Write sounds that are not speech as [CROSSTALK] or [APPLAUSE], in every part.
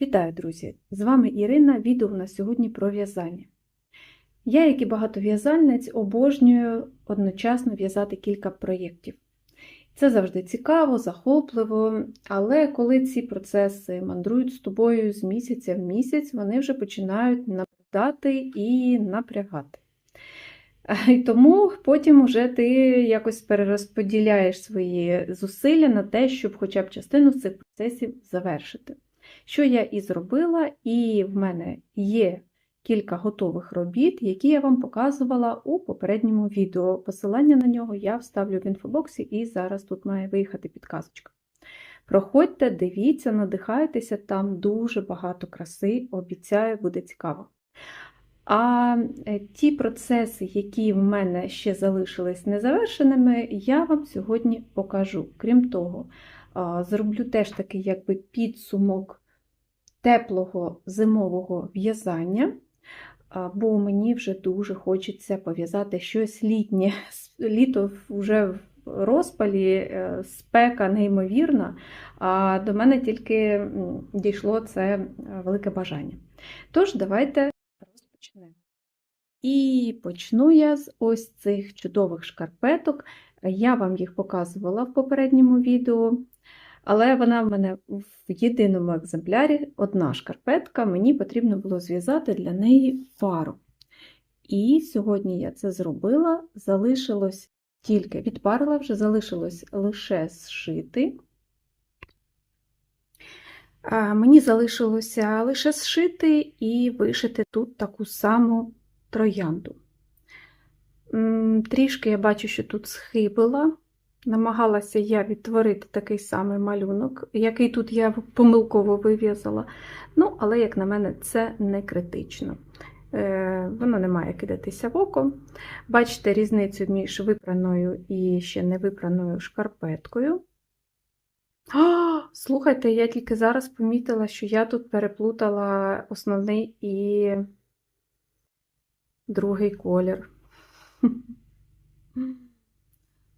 Вітаю, друзі! З вами Ірина. Відео у нас сьогодні про в'язання. Я, як і багато в'язальниць, обожнюю одночасно в'язати кілька проєктів. Це завжди цікаво, захопливо, але коли ці процеси мандрують з тобою з місяця в місяць, вони вже починають набридати і напрягати. І тому потім уже ти якось перерозподіляєш свої зусилля на те, щоб хоча б частину цих процесів завершити. Що я і зробила, і в мене є кілька готових робіт, які я вам показувала у попередньому відео. Посилання на нього я вставлю в інфобоксі, і зараз тут має виїхати підказочка. Проходьте, дивіться, надихайтеся, там дуже багато краси, обіцяю, буде цікаво. А ті процеси, які в мене ще залишились незавершеними, я вам сьогодні покажу. Крім того, зроблю теж такий якби підсумок теплого зимового в'язання, бо мені вже дуже хочеться пов'язати щось літнє. Літо вже в розпалі, спека неймовірна, а до мене тільки дійшло це велике бажання. Тож, давайте розпочнемо. І почну я з ось цих чудових шкарпеток. Я вам їх показувала в попередньому відео. Але вона в мене в єдиному екземплярі одна шкарпетка, мені потрібно було зв'язати для неї пару. І сьогодні я це зробила, залишилось тільки відпарила вже, залишилось лише зшити. Мені залишилося лише зшити і вишити тут таку саму троянду. Трішки я бачу, що тут схибила. Намагалася я відтворити такий самий малюнок, який тут я помилково вив'язала. Ну, але, як на мене, це не критично. Е, Воно не має кидатися в око. Бачите різницю між випраною і ще не випраною шкарпеткою. А, Слухайте, я тільки зараз помітила, що я тут переплутала основний і другий колір.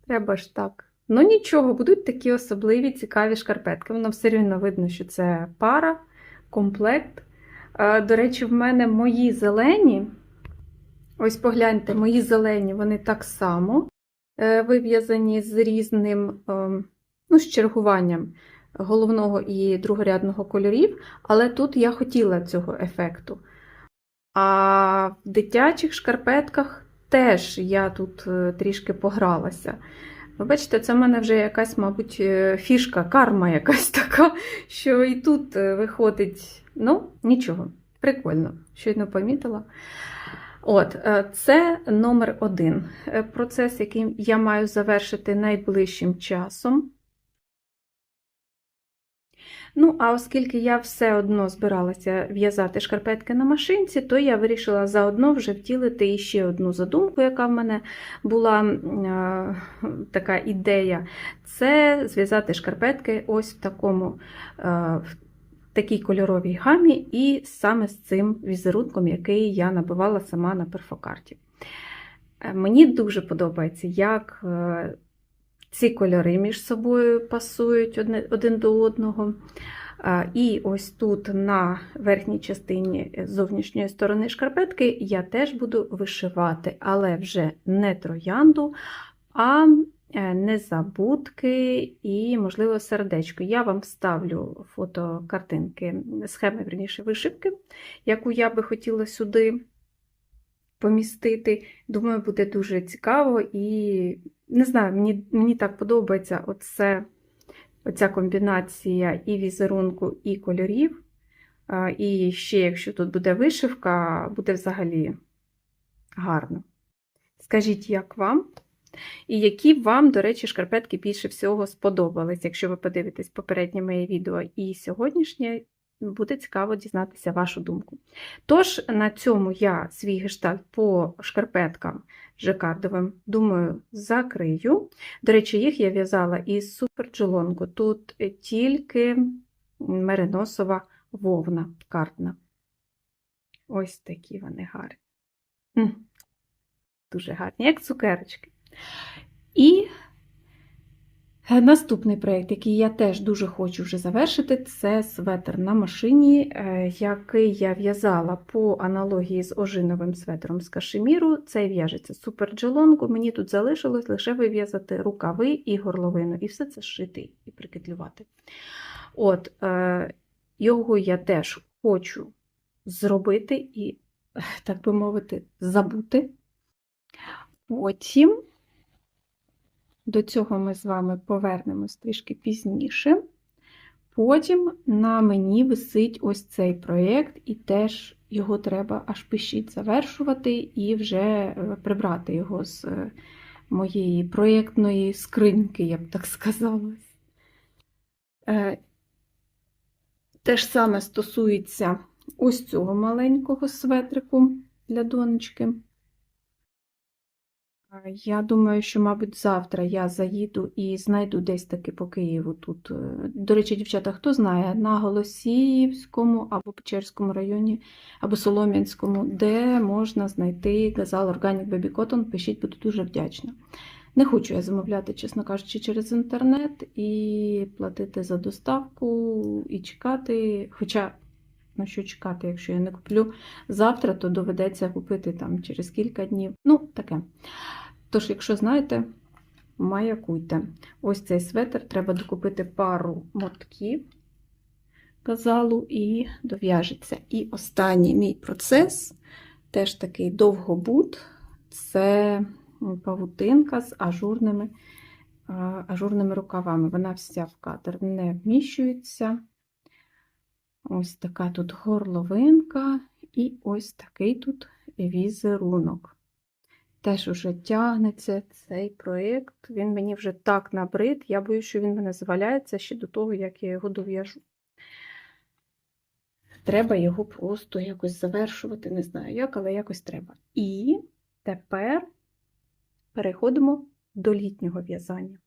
Треба ж так. Ну нічого, будуть такі особливі цікаві шкарпетки. Воно все рівно видно, що це пара, комплект. До речі, в мене мої зелені, ось погляньте, мої зелені, вони так само е, вив'язані з різним ну, з чергуванням головного і другорядного кольорів, але тут я хотіла цього ефекту. А в дитячих шкарпетках теж я тут е, трішки погралася. Ви бачите, це в мене вже якась, мабуть, е, фішка, карма якась [LAUGHS] така, що і тут е, виходить, ну, нічого, прикольно, щойно помітила. От, Це номер один процес, який я маю завершити найближчим часом. Ну, а оскільки я все одно збиралася в'язати шкарпетки на машинці, то я вирішила заодно вже втілити іще одну задумку, яка в мене була е, така ідея це зв'язати шкарпетки ось в такому. Е, Такій кольоровій гамі, і саме з цим візерунком, який я набивала сама на перфокарті. Е, мені дуже подобається, як е, ці кольори між собою пасують один до одного. І ось тут на верхній частині зовнішньої сторони шкарпетки я теж буду вишивати, але вже не троянду, а е, незабудки і, можливо, сердечко. Я вам вставлю фото картинки, схеми верніше вишивки, яку я би хотіла сюди помістити. Думаю, буде дуже цікаво і не знаю, мені мені так подобається оце, оця комбінація і візерунку, і кольорів. І ще, якщо тут буде вишивка, буде взагалі гарно. Скажіть, як вам? І які вам, до речі, шкарпетки більше всього сподобались, якщо ви подивитесь попереднє моє відео і сьогоднішнє, буде цікаво дізнатися вашу думку. Тож, на цьому я свій гештальт по шкарпеткам жакардовим, думаю, закрию. До речі, їх я в'язала із суперджолонку. Тут тільки мериносова вовна картна. Ось такі вони гарні. Дуже гарні, як цукерочки. І Наступний проєкт, який я теж дуже хочу вже завершити, це светр на машині, е, який я в'язала по аналогії з ожиновим светром з кашеміру. Цей в'яжеться супер джелонку. Мені тут залишилось лише вив'язати рукави і горловину, і все це шити і прикитлювати. От, е, його я теж хочу зробити і, [LAUGHS] так би мовити, забути. Потім. До цього ми з вами повернемось трішки пізніше. Потім на мені висить ось цей проєкт, і теж його треба аж пишіть завершувати і вже е, прибрати його з е, моєї проєктної скриньки, я б так сказала. Е, Те ж саме стосується ось цього маленького светрику для донечки. Я думаю, що, мабуть, завтра я заїду і знайду десь таки по Києву тут. е, До речі, дівчата, хто знає, на Голосіївському або Печерському районі, або Солом'янському, де можна знайти газал Organic Baby Cotton, пишіть, буду дуже вдячна. Не хочу я замовляти, чесно кажучи, через інтернет і платити за доставку, і чекати. Хоча, ну що чекати, якщо я не куплю завтра, то доведеться купити там через кілька днів. Ну, таке. Тож, якщо знаєте, маякуйте. Ось цей светр треба докупити пару мотків казалу і дов'яжеться. І останній мій процес теж такий довгобут. Це павутинка з ажурними, ажурними рукавами. Вона вся в кадр не вміщується. Ось така тут горловинка, і ось такий тут візерунок. Теж уже тягнеться цей проєкт. Він мені вже так набрид. Я боюсь, що він мене зваляється ще до того, як я його дов'яжу. Треба його просто якось завершувати, не знаю як, але якось треба. І тепер переходимо до літнього в'язання.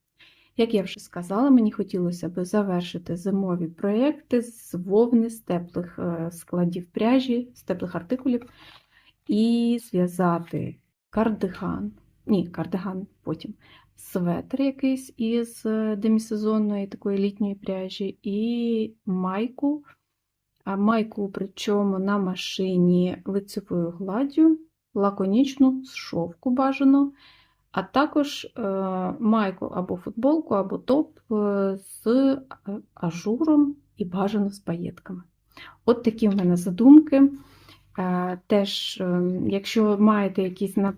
Як я вже сказала, мені хотілося б завершити зимові проєкти з вовни, з теплих е, складів пряжі, з теплих артикулів, і зв'язати кардиган, ні, кардиган потім, светр якийсь із е, демісезонної такої літньої пряжі, і майку, а майку причому на машині лицевою гладдю, лаконічну, з шовку бажано, а також е, майку або футболку, або топ е, з е, ажуром і бажано з паєтками. От такі в мене задумки. Теж, якщо маєте якісь на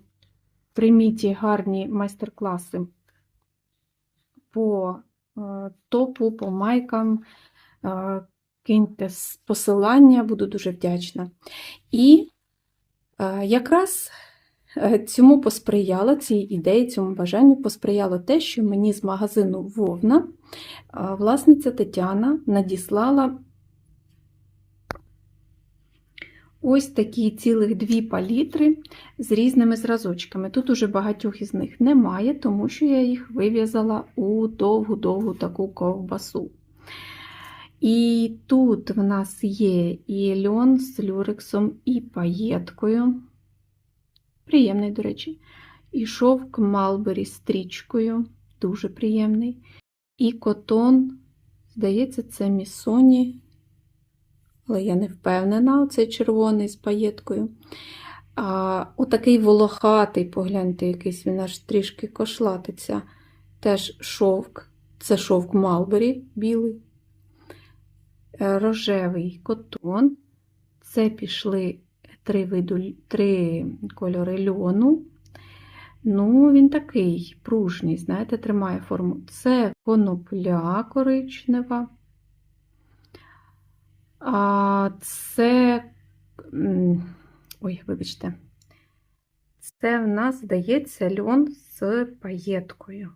приміті гарні майстер-класи по топу, по майкам, киньте посилання, буду дуже вдячна. І якраз цьому посприяло, цій ідеї, цьому бажанню посприяло те, що мені з магазину Вовна е, власниця Тетяна надіслала ось такі цілих дві палітри з різними зразочками. Тут уже багатьох із них немає, тому що я їх вив'язала у довгу-довгу таку ковбасу. І тут в нас є і льон з люрексом, і паєткою. Приємний, до речі. І шовк Малбері стрічкою, дуже приємний. І котон, здається, це місоні, але я не впевнена, оцей червоний з паєткою. А, отакий волохатий, погляньте, якийсь він аж трішки кошлатиться. Теж шовк, це шовк Малбері білий. Е, Рожевий котон. Це пішли три, виду, три кольори льону. Ну, він такий пружний, знаєте, тримає форму. Це конопля коричнева. А це. Ой, вибачте. Це в нас, здається, льон з паєткою.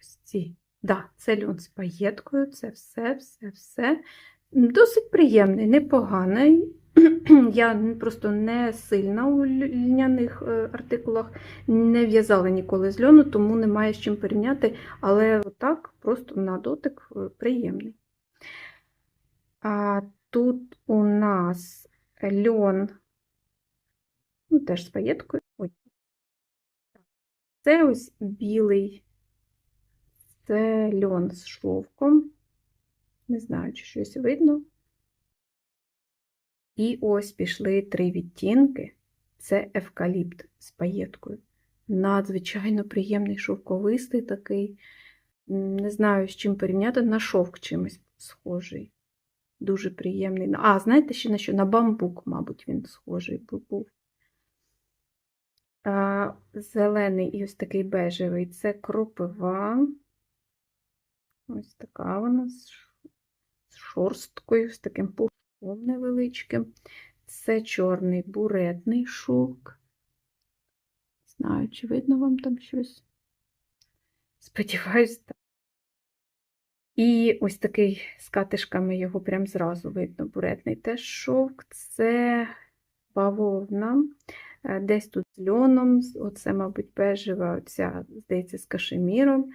Ось ці. Да, це льон з паєткою, це все, все, все. Досить приємний, непоганий. [CLEARS THROAT] Я просто не сильна у льняних е, артикулах, не в'язала ніколи з льону, тому немає з чим порівняти, але отак просто на дотик е, приємний. А тут у нас льон, ну теж з паєткою. Ой. Це ось білий Це льон з шовком. Не знаю, чи щось видно. І ось пішли три відтінки. Це евкаліпт з паєткою. Надзвичайно приємний шовковистий такий. Не знаю, з чим порівняти, на шовк чимось схожий. Дуже приємний. А, знаєте ще на що? На бамбук, мабуть, він схожий був. А, зелений і ось такий бежевий це кропива. Ось така вона з шорсткою, з таким пушком невеличким. Це чорний буретний шовк. Знаю, чи видно вам там щось. Сподіваюсь, так. І ось такий з катишками його прям зразу видно. Буретний теж шовк. Це бавовна. Е, Десь тут з льоном, оце, мабуть, бежева, оця, здається, з кашеміром.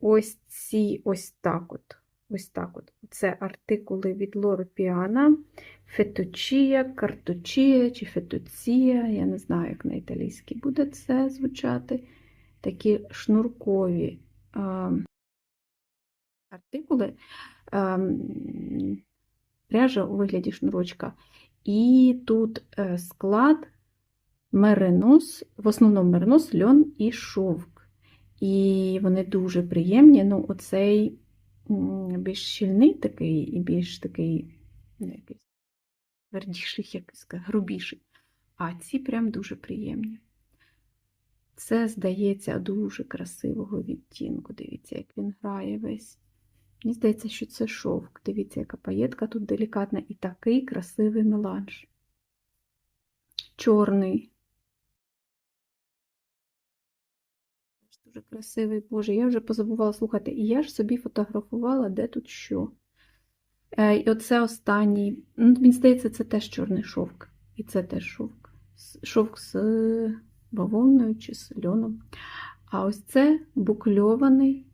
Ось ці, ось так от. Ось так от. Це артикули від Лоро Піана. Фетучія, картучія чи фетуція. Я не знаю, як на італійській буде це звучати. Такі шнуркові а, артикули. А, пряжа у вигляді шнурочка. І тут е, склад меринос, в основному меринос, льон і шовк. І вони дуже приємні. Ну, оцей більш щільний такий і більш такий ну, якийсь твердіший, як сказати, грубіший. А ці прям дуже приємні. Це, здається, дуже красивого відтінку. Дивіться, як він грає весь. Мені здається, що це шовк. Дивіться, яка паєтка тут делікатна і такий красивий меланж. Чорний. Дуже красивий, Боже, я вже позабувала слухати. І я ж собі фотографувала, де тут що. Е, І оце останній. Ну, Мені здається, це теж чорний шовк. І це теж шовк. Шовк з бавовною чи з льоном. А ось це букльований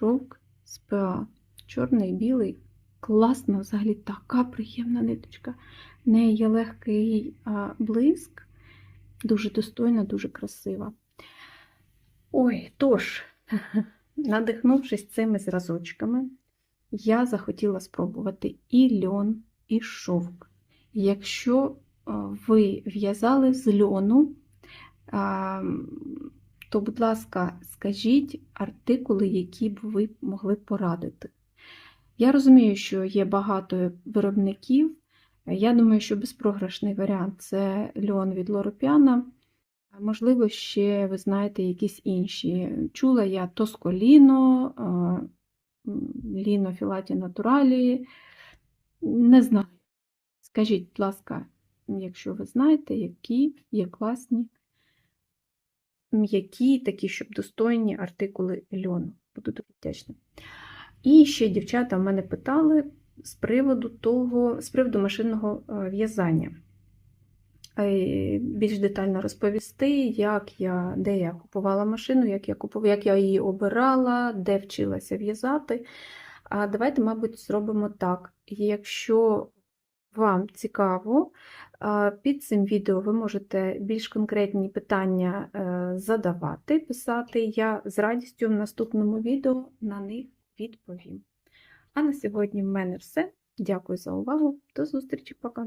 шовк з ПА. Чорний, білий. Класно, взагалі така приємна ниточка. В неї є легкий блиск. Дуже достойна, дуже красива. Ой, тож, [LAUGHS] надихнувшись цими зразочками, я захотіла спробувати і льон, і шовк. Якщо е, ви в'язали з льону, то, будь ласка, скажіть артикули, які б ви могли порадити. Я розумію, що є багато виробників. Я думаю, що безпрограшний варіант це льон від Лоропіана. Можливо, ще ви знаєте якісь інші. Чула я Тосколіно, Ліно Філаті Натуралі. Не знаю. Скажіть, будь ласка, якщо ви знаєте, які є класні, м'які, такі, щоб достойні артикули льону. Буду дуже вдячна. І ще дівчата в мене питали з приводу того, з приводу машинного в'язання. Е, Більш детально розповісти, як я, де я купувала машину, як я купувала, як я її обирала, де вчилася в'язати. А давайте, мабуть, зробимо так. Якщо вам цікаво, під цим відео ви можете більш конкретні питання е, задавати, писати. Я з радістю в наступному відео на них відповім. А на сьогодні в мене все. Дякую за увагу. До зустрічі, пока!